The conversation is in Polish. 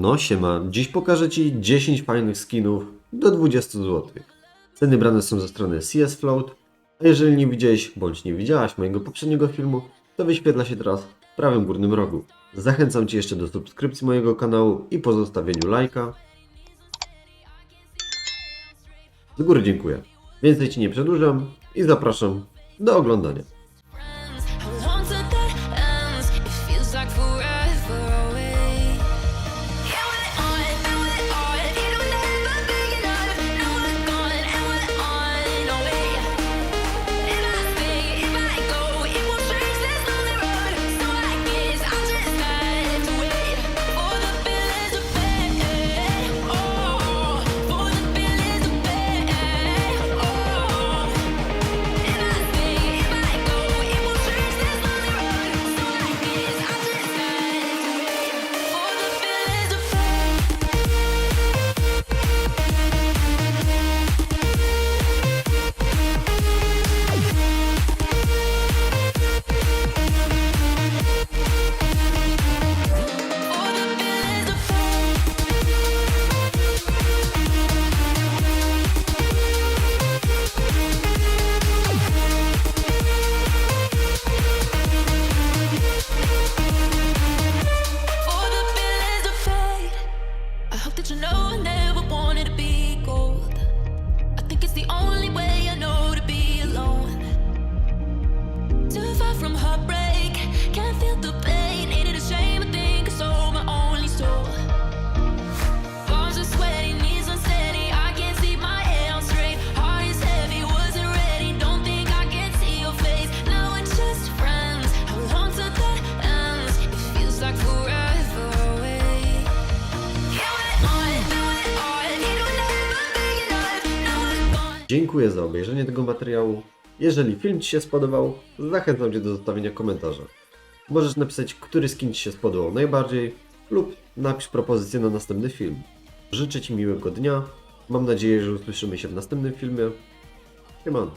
No siema, dziś pokażę Ci 10 fajnych skinów do 20 zł. Ceny brane są ze strony CS Float, a jeżeli nie widziałeś bądź nie widziałaś mojego poprzedniego filmu, to wyświetla się teraz w prawym górnym rogu. Zachęcam Cię jeszcze do subskrypcji mojego kanału i pozostawieniu lajka. Z góry dziękuję. Więcej Ci nie przedłużam i zapraszam do oglądania. That you know I never wanted to be gold. I think it's the only way Dziękuję za obejrzenie tego materiału. Jeżeli film Ci się spodobał, zachęcam Cię do zostawienia komentarza. Możesz napisać, który skin Ci się spodobał najbardziej lub napisz propozycję na następny film. Życzę Ci miłego dnia. Mam nadzieję, że usłyszymy się w następnym filmie. Siemano.